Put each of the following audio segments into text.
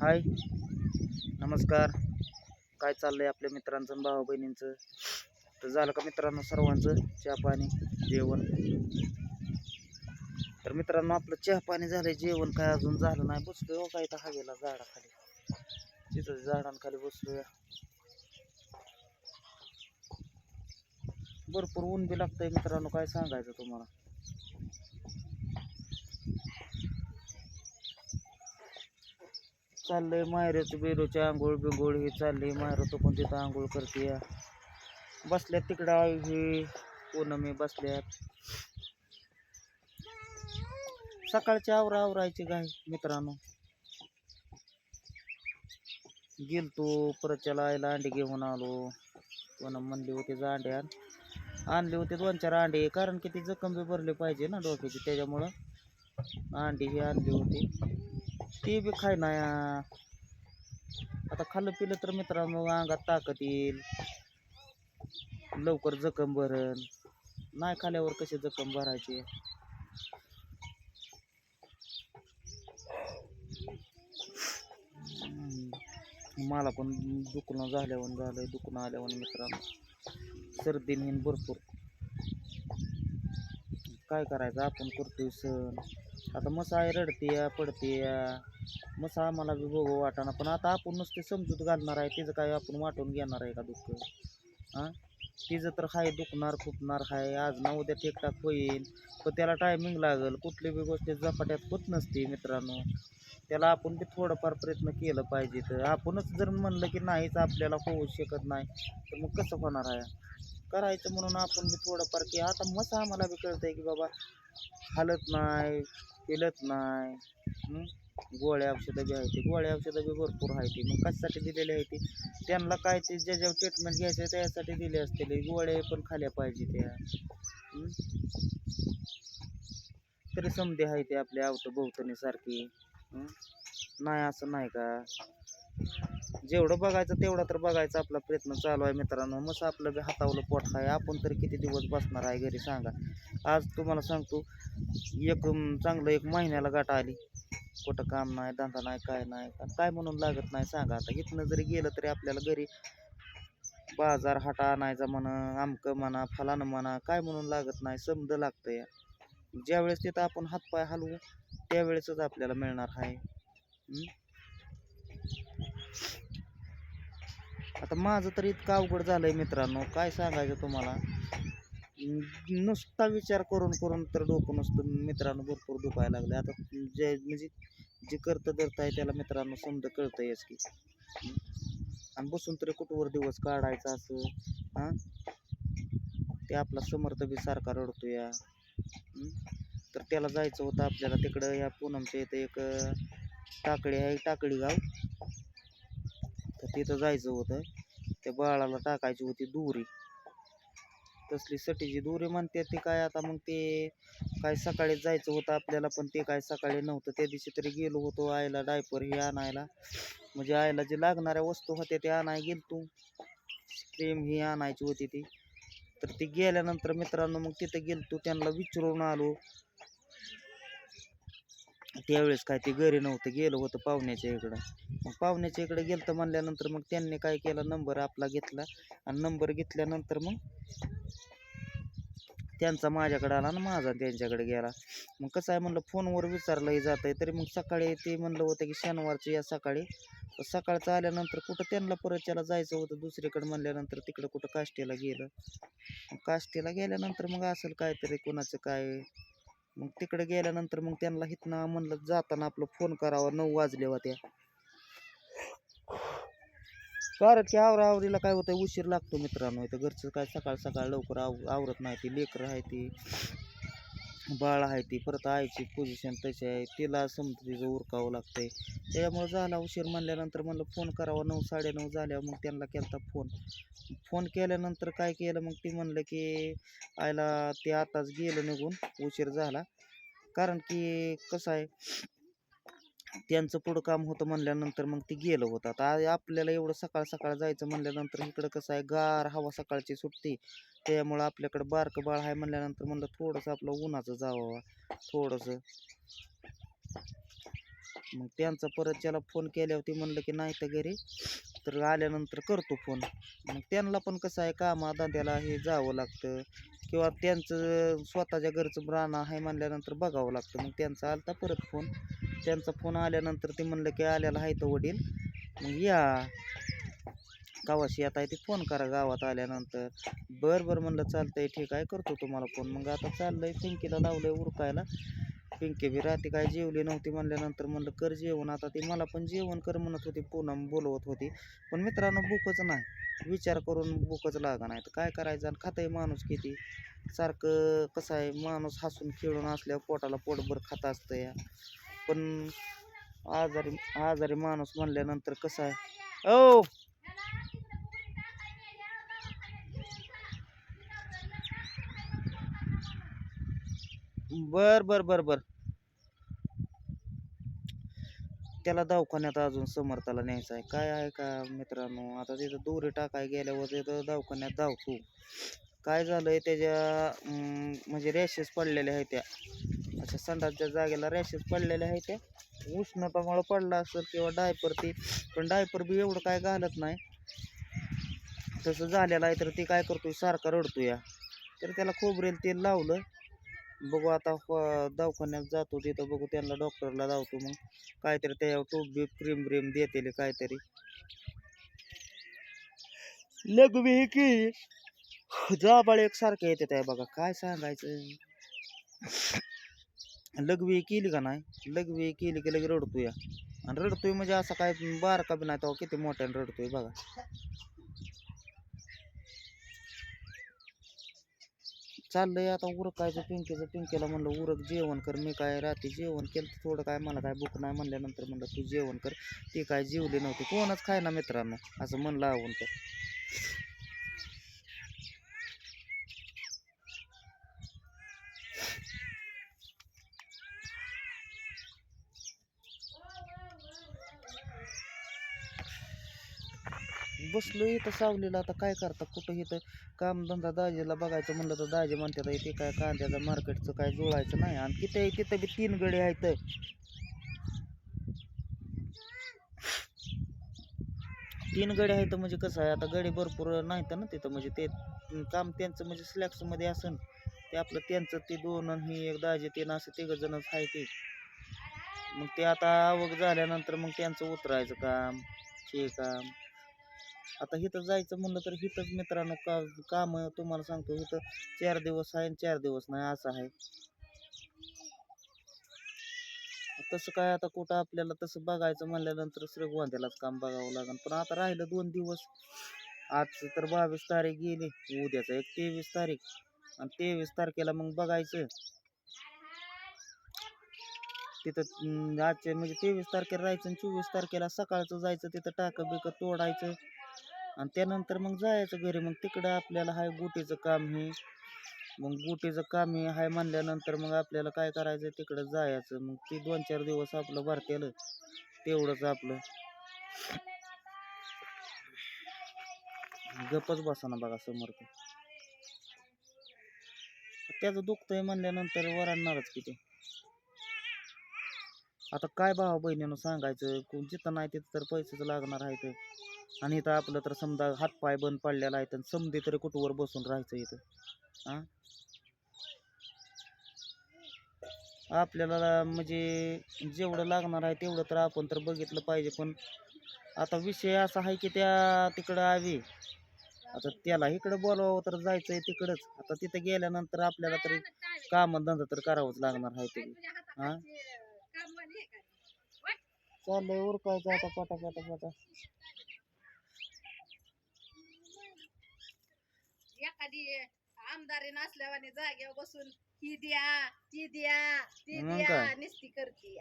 हाय. नमस्कार. काय चाललंय आपल्या मित्रांचं आणि भावा बहिणींचं? तर झालं का मित्रांनो सर्वांचं चहा पाणी जेवण? तर मित्रांनो आपलं चहा पाणी झालंय जेवण काय अजून झालं नाही. बसलोय हो काय इथं हवेला झाडाखाली. तिथं झाडांखाली बसलोय. भरपूर ऊन बी लागतंय मित्रांनो. काय सांगायचं तुम्हाला? चाललंय मायऱ्याचं बेरोची आंघोळ बिंगोळ हे चाललंय. मायरा तो पण तिथं आंघोळ करते. बसल्यात तिकडं हे पूनमे बसल्यात. सकाळची आवरा आवरायची गाय मित्रांनो. गेलतो परतच्याला आईला अंडे घेऊन आलो. पूनम म्हणली होती जा अंडे आण आणले होते दोन चार अंडे कारण की ती जखम बी भरली पाहिजे ना डोक्याची त्याच्यामुळं अंडी ही आणली होती. ते बी खाय ना. आता खाल्लं पिलं तर मित्रांनो अंगात ताकद येईल. लवकर जखम भरण. नाही खाल्यावर कसे जखम भरायचे? मला पण दुखणं झाल्यावर झालंय दुखणं आल्यावर मित्रांनो. सर्दी हिन भरपूर. काय करायचं? आपण करतोय सण. आता मसा आहे रडते पडते मसा आम्हाला बी बघू वाटाना पण आता आपण ते समजूत घालणार आहे तिचं काय आपण वाटून घेणार आहे का दुःख? हां? तिचं तर हाय दुखणार खुपणार हाय. आज ना उद्या ठीकठाक होईल. पण त्याला टायमिंग लागेल. कुठली बी गोष्ट झपाट्यात होत नसते मित्रांनो. त्याला आपण बी थोडंफार प्रयत्न केलं पाहिजे. तर आपणच जर म्हणलं की नाहीच आपल्याला होऊ शकत नाही तर मग कसं होणार आहे? करायचं म्हणून आपण बी थोडंफार की आता मस्त आम्हाला बी कळतंय की बाबा हालत नाही. केलंच नाही. गोळ्या औषधं बी आहे ती गोळ्या औषधं बी भरपूर आहे ती मग कशासाठी दिलेली आहे ती? त्यांना काय ते ज्या ज्या ट्रीटमेंट घ्यायचं त्यासाठी दिले असतील. गोळ्या पण खाल्या पाहिजे त्या. तरी समधी आहे ते आपल्या अवतभोवतणी सारखी नाही असं नाही का? जेवढं बघायचं तेवढं तर बघायचा आपला प्रयत्न चालू आहे मित्रांनो. मस्त आपलं बी हातावलं पोट आहे. आपण तर किती दिवस बसणार आहे घरी सांगा. आज तुम्हाला सांगतो एक चांगलं एक महिन्याला गाठ आली. कुठं काम नाही धंदा नाही काय नाही. काय म्हणून लागत नाही सांगा. आता इथनं जरी गेलं तरी आपल्याला घरी बाजार हाटा आणायचा म्हणा आमकं म्हणा फलानं म्हणा काय म्हणून लागत नाही. समज लागतं ज्यावेळेस तिथं आपण हातपाय हलवू त्यावेळेसच आपल्याला मिळणार आहे. आता माझं तर इतकं अवघड झालंय मित्रांनो. काय सांगायचं तुम्हाला? नुसता विचार करून करून तर डोकं नुसतं मित्रांनो भरपूर दुखायला लागलं आता जे म्हणजे जे करतं धरत आहे त्याला मित्रांनो समजा येस की. आणि बसून तरी कुठवर दिवस काढायचा असं? हां? ते आपला समर्थ बी सारखा रडतो या. तर त्याला जायचं होतं आपल्याला तिकडं या पूनमच्या इथं एक टाकळी आहे टाकळी गाव तिथं जायचं होतं. त्या बाळाला टाकायची होती दोरी. तसली सटीची दोरी म्हणते ते काय आता मग ते काय सकाळी जायचं होतं आपल्याला पण ते काय सकाळी नव्हतं. त्या दिवशी तरी गेलो होतो आईला डायपर हे आणायला. म्हणजे आईला जे लागणाऱ्या वस्तू होत्या ते आणाय गेलतो. क्रीम ही आणायची होती ती. तर ती गेल्यानंतर मित्रांनो मग तिथं गेलतो. त्यांना विचारून आलो. त्यावेळेस काय ते घरी नव्हतं गेलं होतं पाहुण्याच्या इकडं. मग पाहुण्याच्या इकडं गेलं तर म्हणल्यानंतर मग त्यांनी काय केलं नंबर आपला घेतला आणि नंबर घेतल्यानंतर मग त्यांचा माझ्याकडे आला आणि माझा त्यांच्याकडे गेला. मग कसं आहे म्हणलं फोनवर विचारलंही जात आहे तरी मग सकाळी ते म्हणलं होतं की शनिवारचं या सकाळी. सकाळचं आल्यानंतर कुठं त्यांना परत त्याला जायचं होतं दुसरीकडे म्हणल्यानंतर तिकडं कुठं काष्टीला गेलं. मग काष्टीला गेल्यानंतर मग असेल काहीतरी कोणाचं काय मग तिकडे गेल्यानंतर मग त्यांना हिथनं म्हणलं जाताना आपलं फोन करावा नऊ वाजले होत्या कारण की आवरा आवरीला काय होतं उशीर लागतो मित्रांनो. इथं घरचं काय सकाळ सकाळ लवकर आव आवरत नाही ती लेकरं आहे ती. बाळ आहे ती परत आईची पोझिशन तशी आहे. तिला समजा तिचं उरकावं लागतंय. त्याच्यामुळं झाला उशीर म्हणल्यानंतर म्हणलं फोन करावा. नऊ साडेनऊ झाल्यावर मग त्यांना केलता फोन. फोन केल्यानंतर काय केलं मग ती म्हणलं की आईला ते आताच गेलं निघून उशीर झाला. कारण की कसं आहे त्यांचं पुढं काम होतं म्हणल्यानंतर मग ते गेलं होतं. आता आपल्याला एवढं सकाळ सकाळ जायचं म्हणल्यानंतर इकडं कसं आहे गार हवा सकाळची सुटते. त्यामुळं आपल्याकडं बारकं बाळ आहे म्हणल्यानंतर म्हणलं थोडंसं आपलं उन्हाचं जावं थोडंसं. मग त्यांचा परत त्याला फोन केल्यावरती म्हणलं की नाही तर घरी. तर आल्यानंतर करतो फोन. मग त्यांना पण कसं आहे कामा धंद्याला हे जावं लागतं. किंवा त्यांचं स्वतःच्या घरचं राणं आहे म्हणल्यानंतर बघावं लागतं. मग त्यांचा आलता परत फोन. त्यांचा फोन आल्यानंतर ते म्हणलं की आल्याला आहे तर वडील. मग या. गावाशी आता ते फोन करा गावात आल्यानंतर. बरं बरं म्हणलं चालतंय ठीक आहे करतो तुम्हाला फोन. मग आता चाललंय पिंकीला लावलंय उरकायला. पिंकी बी रात्री काय जेवली नव्हती म्हणल्यानंतर म्हणलं कर जेवण. आता ती मला पण जेवण कर म्हणत होती पूनम बोलवत होती. पण मित्रांनो भूकच नाही. विचार करून भूकच लागा नाही तर काय करायचं आणि खाताय माणूस किती? सारखं कसं आहे? माणूस हसून खेळून असल्यावर पोटाला पोटभर खात असतं या पण आजारी आजारी माणूस म्हणल्यानंतर कसं आहे? ओ बर बर बर बर. त्याला दवाखान्यात अजून समर्थाला न्यायचं आहे. काय आहे का मित्रांनो? आता तिथं दोरी टाकाय गेल्यावर तिथं दवाखान्यात धावतो. काय झालंय? त्याच्या अं, म्हणजे रॅशेस पडलेल्या आहेत त्या. अशा संडासच्या जागेला रॅशेस पडलेल्या आहेत त्या उष्णतामुळे पडला असेल किंवा डायपर ती पण डायपर बी एवढं काय घालत नाही. तसं झालेलं आहे तर ती काय करतोय सारखा रडतो या तर त्याला खोबरेल तेल लावलं. बघू आता दवाखान्यात जातो तिथं बघू त्यांना डॉक्टरला लावतो मग. काहीतरी त्याच्यावर टूब बी क्रीम ब्रीम देतील काहीतरी. लघवी ही की जाबाळ एकसारखे येते आहे बघा काय सांगायचं. लघवी केली का नाही? लघवी केली की लगे रडतोय. आणि रडतोय म्हणजे असं काय बारका बी नाही तेव्हा किती मोठ्याने रडतोय बघा. चाललंय आता उरकायचं, पिंकीचं, पिंकीला म्हणलं, उरक, जेवण कर, मी काय रात्री केलं तर थोडं काय, मला काय भूक नाही, म्हणल्यानंतर म्हणलं, तू जेवण कर, ती काय जेवली नव्हती, कोणच खाय ना मित्रांनो, असं म्हणलं आवून बसलो इथं सावलीला आता काय करता कुठं इथं? कामधंदा दाजीला बघायचं म्हणलं तर दाजी म्हणतात इथे ते काय कांद्याचं मार्केटचं काय जुळायचं नाही. आणि तिथे तिथं बी तीन गडी आहेत. तीन गडी आहेत म्हणजे कसं आहे आता गडी भरपूर नाहीत ना तिथं म्हणजे ते काम त्यांचं म्हणजे स्लॅक्समध्ये असन. ते आपलं त्यांचं ते दोन आणि ही एक दाजी तीन असं तिघ जणच आहे ते. मग ते आता आवक झाल्यानंतर मग त्यांचं उतरायचं काम हे काम. आता इथं जायचं म्हणलं तर इथंच मित्रांनो का काम तुम्हाला सांगतो इथं चार दिवस आहे आणि चार दिवस नाही असं आहे. तसं काय आता कुठं आपल्याला तसं बघायचं म्हणल्यानंतर श्रीगोंद्यालाच काम बघावं लागेल. पण आता राहिलं दोन दिवस. आज तर बावीस तारीख गेली उद्याचं एक तेवीस तारीख. आणि तेवीस तारखेला मग बघायचं. तिथं आजचे म्हणजे तेवीस तारखेला राहायचं आणि चोवीस तारखेला सकाळचं जायचं तिथं टाकं बिकं तोडायचं. आणि त्यानंतर मग जायचं घरी. मग तिकडं आपल्याला हाय गुटीचं काम हे. मग गोटीचं काम हे हाय म्हणल्यानंतर मग आपल्याला काय करायचं? तिकडं जायचं. मग ती दोन चार दिवस आपलं भरतेलं. तेवढंच आपलं. गपच बसा ना बघा समोर ते. त्याचं दुखतंय म्हणल्यानंतर वरांनारच किती आता काय भावा बहिणीनं सांगायचं? कोण जिथं नाही तिथं तर पैसेच लागणार आहे ते. आणि इथं आपलं तर समजा हातपाय बंद पडलेला आहे तर समधी तरी कुठवर बसून राहायचं इथं? हा आपल्याला म्हणजे जेवढं लागणार आहे तेवढं तर आपण तर बघितलं पाहिजे पण आता विषय असा आहे की त्या तिकडं आवी आता त्याला इकडं बोलावं तर जायचंय तिकडंच. आता तिथं गेल्यानंतर आपल्याला तरी काम धंदा तर करावंच लागणार आहे ते हा चाललंय उरकायचं आता पटा पटा पटा एखादी आमदारी नसल्यावाने जाग्यावर बसून ही द्या ती द्या ती मग द्या काय? निस्ती करते.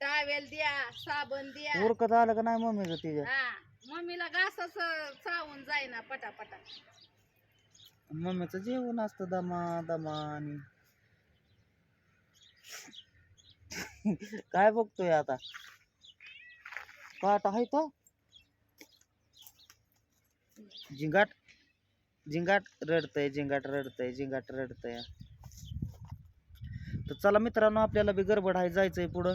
टावेल द्या साबण द्या. उरकत आलं का नाही मम्मीचं तिच्या हा मम्मीला घासच चावून जाईना पटापटा. मम्मीचं जेवण असतं दमा दमा आणि काय बघतोय आता? काट आहे तो. झिंगाट झिंगाट रडतय झिंगाट रडतय झिंगाट रडतय. तर चला मित्रांनो आपल्याला बी गडबड आहे जायचंय पुढं.